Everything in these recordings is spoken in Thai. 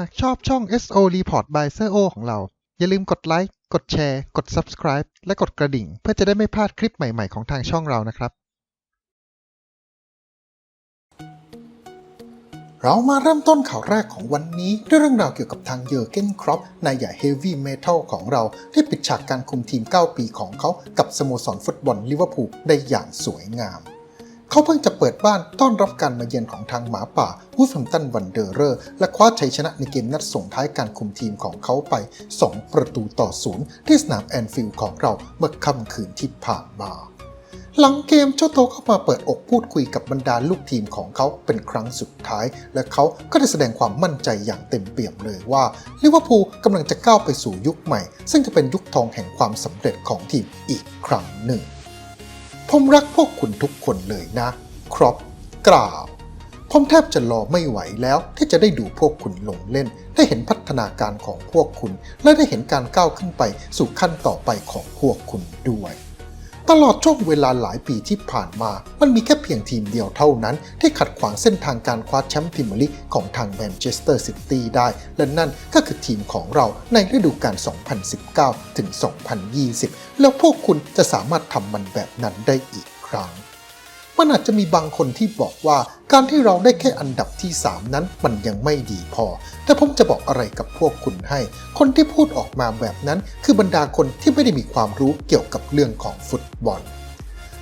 หากชอบช่อง SO Report by s โ o ของเรา อย่าลืมกดไลค์ กดแชร์ กด Subscribe และกดกระดิ่ง เพื่อจะได้ไม่พลาดคลิปใหม่ ๆ ของทางช่องเรานะครับ เรามาเริ่มต้นข่าวแรกของวันนี้ ด้วยเรื่องราวเกี่ยวกับทางเยอร์เกนครอปนายใหญ่เฮฟวี่เมทัลของเรา ที่ปิดฉากการคุมทีม 9 ปีของเขา กับสโมสรฟุตบอลลิเวอร์พูลได้อย่างสวยงาม เขาเพิ่งจะเปิดบ้านต้อนรับการมาเยือนของทางหมาป่าวูฟแฮมตันวันเดอร์เรอร์และคว้าชัยชนะในเกมนัดส่งท้ายการคุมทีมของเขาไป 2 ประตูต่อศูนย์ที่สนามแอนฟิลด์ของเราเมื่อค่ำคืนที่ผ่านมาหลังเกมเจ้าโตเข้ามาเปิดอกพูดคุยกับบรรดาลูกทีมของเขาเป็นครั้งสุดท้าย และเขาก็ได้แสดงความมั่นใจอย่างเต็มเปี่ยมเลยว่าลิเวอร์พูลกำลังจะก้าวไปสู่ยุคใหม่ ซึ่งจะเป็นยุคทองแห่งความสำเร็จของทีมอีกครั้งหนึ่ง ผมรักพวกคุณทุกคนเลยนะ ครอปกล่าวผมแทบจะรอไม่ไหวแล้วที่จะได้ดูพวกคุณลงเล่น ได้เห็นพัฒนาการของพวกคุณ และได้เห็นการก้าวขึ้นไปสู่ขั้นต่อไปของพวกคุณด้วย ตลอดช่วงเวลาหลายปีที่ผ่านมา มันมีแค่เพียงทีมเดียวเท่านั้น ที่ขัดขวางเส้นทางการคว้าแชมป์พรีเมียร์ลีกของทางแมนเชสเตอร์ซิตี้ได้ และนั่นก็คือทีมของเราในฤดูกาล 2019 ถึง 2020 แล้วพวกคุณจะสามารถทำมันแบบนั้นได้อีกครั้ง มันอาจจะมีบางคนที่บอกว่าการที่เราได้แค่อันดับที่ 3 นั้นมันยังไม่ดีพอ แต่ผมจะบอกอะไรกับพวกคุณให้ คนที่พูดออกมาแบบนั้น คือบรรดาคนที่ไม่ได้มีความรู้เกี่ยวกับเรื่องของฟุตบอล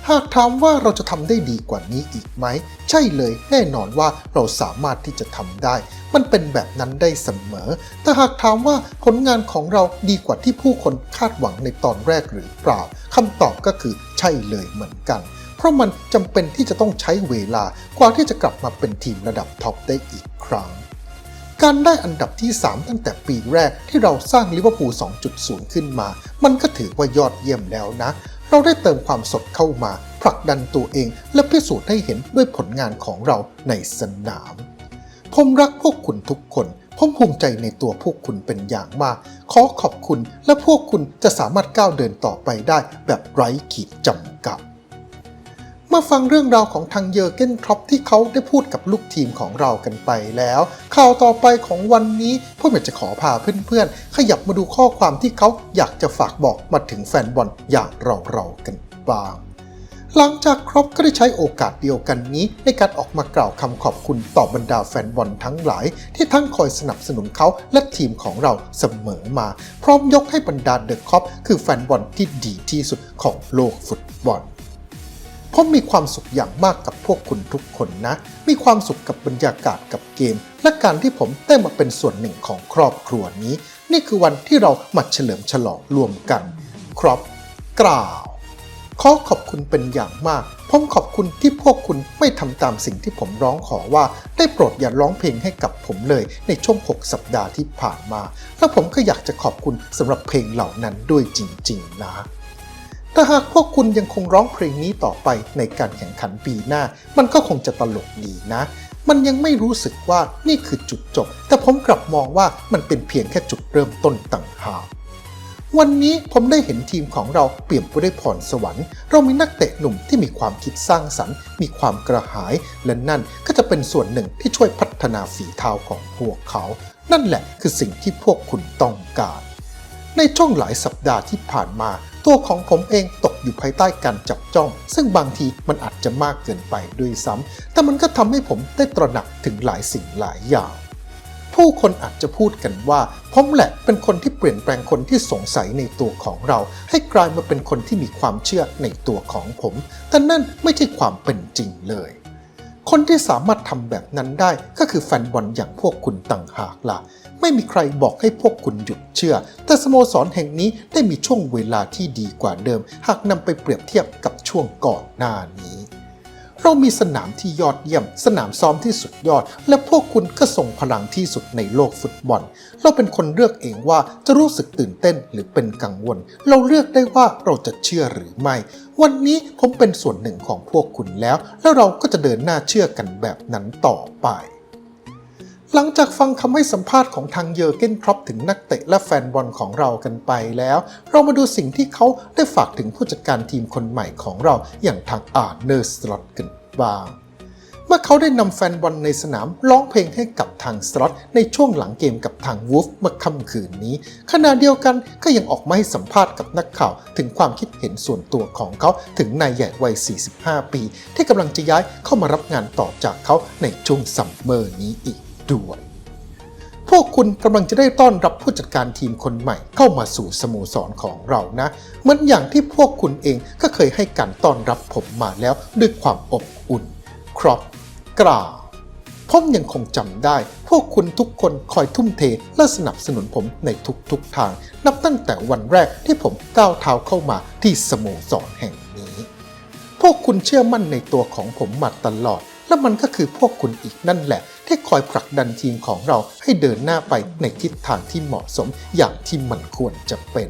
หากถามว่าเราจะทำได้ดีกว่านี้อีกไหม ใช่เลยแน่นอนว่าเราสามารถที่จะทำได้ มันเป็นแบบนั้นได้เสมอ แต่หากถามว่าผลงานของเราดีกว่าที่ผู้คนคาดหวังในตอนแรกหรือเปล่าคำตอบก็คือใช่เลยเหมือนกัน ราะมันจำเป็นที่จะต้องใช้เวลากว่าที่จะกลับมาเป็นทีมระดับท็อปได้อีกครั้ง การได้อันดับที่ 3 ตั้งแต่ปีแรกที่เราสร้างลิเวอร์พูล 2.0 ขึ้นมา มันก็ถือว่ายอดเยี่ยมแล้วนะ เราได้เติมความสดเข้ามา ผลักดันตัวเอง และพิสูจน์ให้เห็นด้วยผลงานของเราในสนาม ผมรักพวกคุณทุกคนผมภูมิใจในตัวพวกคุณเป็นอย่างมาก ขอขอบคุณและพวกคุณจะสามารถก้าวเดินต่อไปได้แบบไร้ขีดจำกัด มาฟังเรื่องราวของทางเยอร์เกนครอปที่เขาได้พูดกับลูกทีมของเรากันไปแล้ว ข่าวต่อไปของวันนี้ผมอยากจะขอพาเพื่อนๆ ขยับมาดูข้อความที่เขาอยากจะฝากบอกมาถึงแฟนบอลอย่างเราๆกันบ้างหลังจากครอปก็ได้ใช้โอกาสเดียวกันนี้ในการออกมากล่าวคำขอบคุณต่อบรรดาแฟนบอลทั้งหลาย ที่ทั้งคอยสนับสนุนเขาและทีมของเราเสมอมา พร้อมยกให้บรรดาเดอะครอปคือแฟนบอลที่ดีที่สุดของโลกฟุตบอล ผมมีความสุขอย่างมากกับพวกคุณทุกคนนะ มีความสุขกับบรรยากาศกับเกม และการที่ผมได้มาเป็นส่วนหนึ่งของครอบครัวนี้ นี่คือวันที่เรามาเฉลิมฉลองรวมกัน ครอบกล่าว ขอขอบคุณเป็นอย่างมาก ผมขอบคุณที่พวกคุณไม่ทำตามสิ่งที่ผมร้องขอว่า ได้โปรดอย่าร้องเพลงให้กับผมเลย ในช่วง 6 สัปดาห์ที่ผ่านมา และผมก็อยากจะขอบคุณสำหรับเพลงเหล่านั้นด้วยจริง ๆ นะ แต่หากพวกคุณยังคงร้องเพลงนี้ต่อไปในการแข่งขันปีหน้า มันก็คงจะตลกดีนะ มันยังไม่รู้สึกว่านี่คือจุดจบ แต่ผมกลับมองว่ามันเป็นเพียงแค่จุดเริ่มต้นต่างหากวันนี้ผมได้เห็นทีมของเราเปลี่ยนไปด้วยพรสวรรค์ เรามีนักเตะหนุ่มที่มีความคิดสร้างสรรค์ มีความกระหาย และนั่นก็จะเป็นส่วนหนึ่งที่ช่วยพัฒนาฝีเท้าของพวกเขา นั่นแหละคือสิ่งที่พวกคุณต้องการ ในช่วงหลายสัปดาห์ที่ผ่านมา ตัวของผมเองตกอยู่ภายใต้การจับจ้อง ซึ่งบางทีมันอาจจะมากเกินไปด้วยซ้ำแต่มันก็ทำให้ผมได้ตระหนักถึงหลายสิ่งหลายอย่างผู้คนอาจจะพูดกันว่าผมแหละเป็นคนที่เปลี่ยนแปลงคนที่สงสัยในตัวของเรา ให้กลายมาเป็นคนที่มีความเชื่อในตัวของผม แต่นั่นไม่ใช่ความเป็นจริงเลย คนที่สามารถทำแบบนั้นได้ก็คือแฟนบอลอย่างพวกคุณต่างหากล่ะ ไม่มีใครบอกให้พวกคุณหยุดเชื่อ แต่สโมสรแห่งนี้ได้มีช่วงเวลาที่ดีกว่าเดิม หากนำไปเปรียบเทียบกับช่วงก่อนหน้านี้ เรามีสนามที่ยอดเยี่ยม สนามซ้อมที่สุดยอด และพวกคุณก็ส่งพลังที่สุดในโลกฟุตบอล เราเป็นคนเลือกเองว่าจะรู้สึกตื่นเต้นหรือเป็นกังวล เราเลือกได้ว่าเราจะเชื่อหรือไม่ วันนี้ผมเป็นส่วนหนึ่งของพวกคุณแล้ว แล้วเราก็จะเดินหน้าเชื่อกันแบบนั้นต่อไป หลังจากฟังคำให้สัมภาษณ์ของทางเยอร์เกนครอปถึงนักเตะและแฟนบอลของเรากันไปแล้ว เรามาดูสิ่งที่เขาได้ฝากถึงผู้จัดการทีมคนใหม่ของเราอย่างทางอาร์เนอร์สล็อตกันบ้างเมื่อเขาได้นำแฟนบอลในสนามร้องเพลงให้กับทางสล็อตในช่วงหลังเกมกับทางวูฟเมื่อค่ำคืนนี้ ขณะเดียวกันก็ยังออกมาให้สัมภาษณ์กับนักข่าว ถึงความคิดเห็นส่วนตัวของเขาถึงนายใหญ่วัย 45 ปี ที่กำลังจะย้ายเข้ามารับงานต่อจากเขาในช่วงซัมเมอร์นี้อีก ด้วยพวกคุณกำลังจะได้ต้อนรับผู้จัดการทีมคนใหม่เข้ามาสู่สโมสรของเรานะเหมือนอย่างที่พวกคุณเองก็เคยให้การต้อนรับผมมาแล้วด้วยความอบอุ่น ครอบกล่าวผมยังคงจำได้ พวกคุณทุกคนคอยทุ่มเทและสนับสนุนผมในทุกๆทาง นับตั้งแต่วันแรกที่ผมก้าวเท้าเข้ามาที่สโมสรแห่งนี้ พวกคุณเชื่อมั่นในตัวของผมมาตลอด และมันก็คือพวกคุณอีกนั่นแหละ ที่คอยผลักดันทีมของเราให้เดินหน้าไปในทิศทางที่เหมาะสมอย่างที่มันควรจะเป็น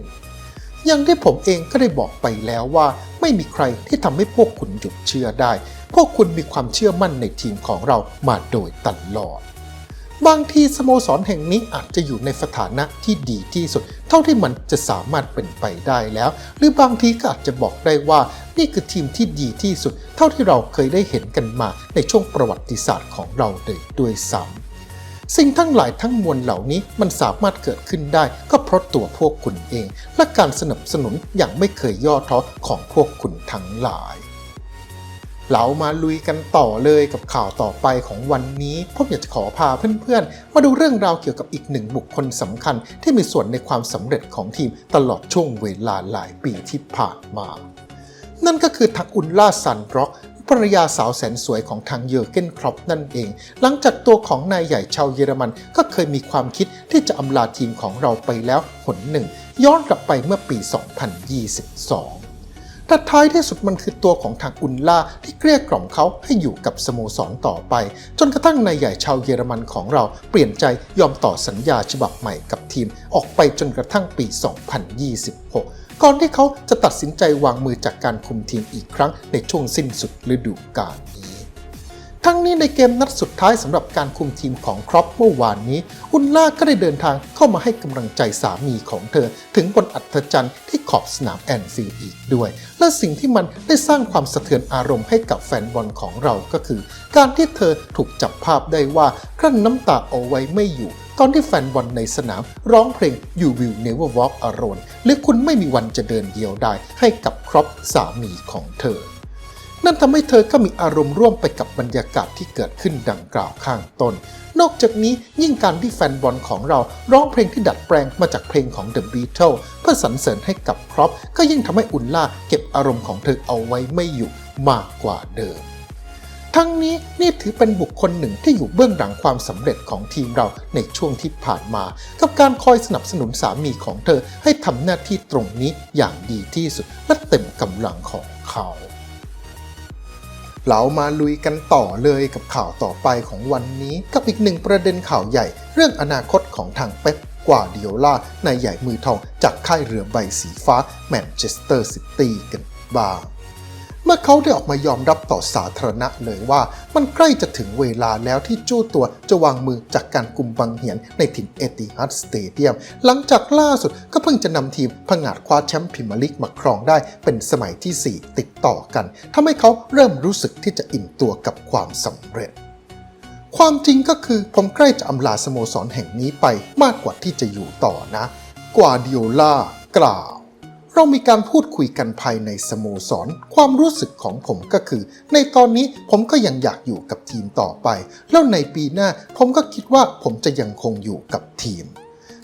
อย่างที่ผมเองก็ได้บอกไปแล้วว่าไม่มีใครที่ทำให้พวกคุณหยุดเชื่อได้ พวกคุณมีความเชื่อมั่นในทีมของเรามาโดยตลอด บางทีสโมสรแห่งนี้อาจจะอยู่ในสถานะที่ดีที่สุด เท่าที่มันจะสามารถเป็นไปได้แล้ว หรือบางทีก็อาจจะบอกได้ว่านี่คือทีมที่ดีที่สุด เท่าที่เราเคยได้เห็นกันมาในช่วงประวัติศาสตร์ของเราเลยด้วยซ้ำสิ่งทั้งหลายทั้งมวลเหล่านี้มันสามารถเกิดขึ้นได้ ก็เพราะตัวพวกคุณเอง และการสนับสนุนอย่างไม่เคยย่อท้อของพวกคุณทั้งหลาย เรามาลุยกันต่อเลยกับข่าวต่อไปของวันนี้ผมอยากจะขอพาเพื่อนๆ มาดูเรื่องราวเกี่ยวกับอีกหนึ่งบุคคลสำคัญ ที่มีส่วนในความสำเร็จของทีมตลอดช่วงเวลาหลายปีที่ผ่านมา นั่นก็คือทักอุลล่าซันร็อกภรรยาสาวแสนสวยของทางเยอร์เกนครอปนั่นเอง หลังจากตัวของนายใหญ่ชาวเยอรมันก็เคยมีความคิดที่จะอำลาทีมของเราไปแล้วหนหนึ่ง ย้อนกลับไปเมื่อปี 2022 แต่ท้ายที่สุดมันคือตัวของทางอุลล่าที่เกลี้ยกล่อมเขาให้อยู่กับสโมสรต่อไป จนกระทั่งนายใหญ่ชาวเยอรมันของเราเปลี่ยนใจยอมต่อสัญญาฉบับใหม่กับทีม ออกไปจนกระทั่งปี 2026ก่อนที่เขาจะตัดสินใจวางมือจากการคุมทีมอีกครั้งในช่วงสิ้นสุดฤดูกาลนี้ ทั้งนี้ในเกมนัดสุดท้ายสำหรับการคุมทีมของครอปเมื่อวานนี้ อุลล่าก็ได้เดินทางเข้ามาให้กำลังใจสามีของเธอ ถึงบนอัศจรรย์ที่ขอบสนามแอนฟิลด์อีกด้วย และสิ่งที่มันได้สร้างความสะเทือนอารมณ์ให้กับแฟนบอลของเราก็คือ การที่เธอถูกจับภาพได้ว่ากลั้นน้ำตาเอาไว้ไม่อยู่ตอนที่แฟนบอลในสนามร้องเพลง You Will Never Walk Alone หรือคุณไม่มีวันจะเดินเดียวได้ให้กับครอปสามีของเธอ นั่นทำให้เธอก็มีอารมณ์ร่วมไปกับบรรยากาศที่เกิดขึ้นดังกล่าวข้างต้น นอกจากนี้ยิ่งการที่แฟนบอลของเราร้องเพลงที่ดัดแปลงมาจากเพลงของ The Beatles เพื่อสรรเสริญให้กับครอปก็ยิ่งทำให้อุลล่าเก็บอารมณ์ของเธอเอาไว้ไม่อยู่มากกว่าเดิม ทั้งนี้นี่ถือเป็นบุคคลหนึ่งที่อยู่เบื้องหลังความสำเร็จของทีมเราในช่วงที่ผ่านมา กับการคอยสนับสนุนสามีของเธอให้ทำหน้าที่ตรงนี้อย่างดีที่สุดและเต็มกำลังของเขา เรามาลุยกันต่อเลยกับข่าวต่อไปของวันนี้ กับอีกหนึ่งประเด็นข่าวใหญ่ เรื่องอนาคตของทางเป๊ปกว่าดิโอลานายใหญ่มือทองจากค่ายเรือใบสีฟ้าแมนเชสเตอร์ซิตี้กันบ้าง เมื่อเขาได้ออกมายอมรับต่อสาธารณะเลยว่า มันใกล้จะถึงเวลาแล้วที่จู้ตัวจะวางมือจากการกลุ่มบังเหียนในถิ่นเอติฮัดสเตเดียม หลังจากล่าสุดก็เพิ่งจะนำทีมผงาดคว้าแชมป์พรีเมียร์ลีกมาครองได้เป็นสมัยที่ 4 ติดต่อกันทำให้เขาเริ่มรู้สึกที่จะอิ่มตัวกับความสำเร็จความจริงก็คือผมใกล้จะอำลาสโมสรแห่งนี้ไปมากกว่าที่จะอยู่ต่อนะ กวาดิโอลากล่าว เรามีการพูดคุยกันภายในสโมสร ความรู้สึกของผมก็คือ ในตอนนี้ผมก็ยังอยากอยู่กับทีมต่อไป แล้วในปีหน้าผมก็คิดว่าผมจะยังคงอยู่กับทีม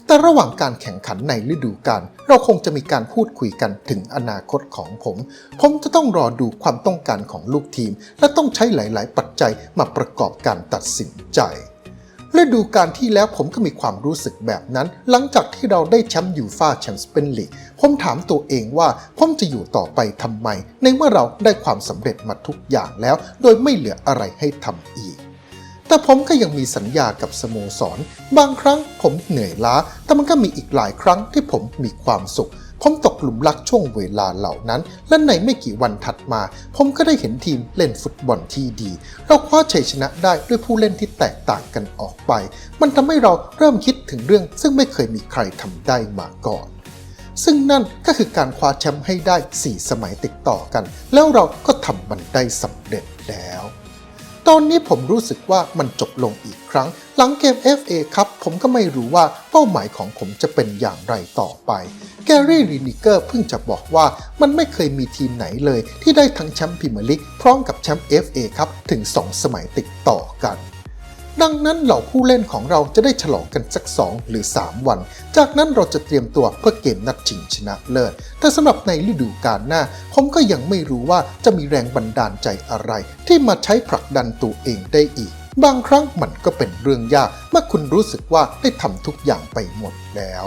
แต่ระหว่างการแข่งขันในฤดูกาลเราคงจะมีการพูดคุยกันถึงอนาคตของผม ผมจะต้องรอดูความต้องการของลูกทีม และต้องใช้หลาย ๆ ปัจจัยมาประกอบการตัดสินใจ ฤดูกาลที่แล้วผมก็มีความรู้สึกแบบนั้น หลังจากที่เราได้แชมป์ยูฟาแชมเปี้ยนลีกผมถามตัวเองว่าผมจะอยู่ต่อไปทำไม ในเมื่อเราได้ความสำเร็จมาทุกอย่างแล้ว โดยไม่เหลืออะไรให้ทำอีกแต่ผมก็ยังมีสัญญากับสโมสร บางครั้งผมเหนื่อยล้า แต่มันก็มีอีกหลายครั้งที่ผมมีความสุข ผมตกหลุมรักช่วงเวลาเหล่านั้น และในไม่กี่วันถัดมา ผมก็ได้เห็นทีมเล่นฟุตบอลที่ดี เราคว้าชัยชนะได้ด้วยผู้เล่นที่แตกต่างกันออกไป มันทำให้เราเริ่มคิดถึงเรื่อง ซึ่งไม่เคยมีใครทำได้มาก่อนซึ่งนั่นก็คือการคว้าแชมป์ให้ได้ 4 สมัยติดต่อกัน แล้วเราก็ทำมันได้สำเร็จแล้ว ตอนนี้ผมรู้สึกว่ามันจบลงอีกครั้ง หลังเกม FA ครับ ผมก็ไม่รู้ว่าเป้าหมายของผมจะเป็นอย่างไรต่อไป แกรี่รีนิเกอร์เพิ่งจะบอกว่ามันไม่เคยมีทีมไหนเลย ที่ได้ทั้งแชมป์พรีเมียร์ลีกพร้อมกับแชมป์ FA ครับถึง 2 สมัยติดต่อกัน ดังนั้นเหล่าผู้เล่นของเราจะได้ฉลองกันสัก 2 หรือ 3 วัน จากนั้นเราจะเตรียมตัวเพื่อเกมนัดชิงชนะเลิศ แต่สำหรับในฤดูกาลหน้า ผมก็ยังไม่รู้ว่าจะมีแรงบันดาลใจอะไร ที่มาใช้ผลักดันตัวเองได้อีก บางครั้งมันก็เป็นเรื่องยากเมื่อคุณรู้สึกว่าได้ทำทุกอย่างไปหมดแล้ว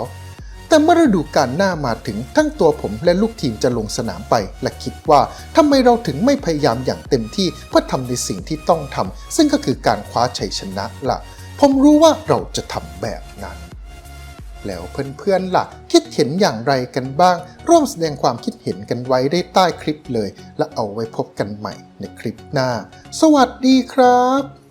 แต่เมื่อฤดูกาลหน้ามาถึงทั้งตัวผมและลูกทีมจะลงสนามไป และคิดว่าทำไมเราถึงไม่พยายามอย่างเต็มที่เพื่อทำในสิ่งที่ต้องทำซึ่งก็คือการคว้าชัยชนะล่ะ ผมรู้ว่าเราจะทำแบบนั้น แล้วเพื่อนๆล่ะ คิดเห็นอย่างไรกันบ้าง ร่วมแสดงความคิดเห็นกันไว้ได้ใต้คลิปเลย และเอาไว้พบกันใหม่ในคลิปหน้า สวัสดีครับ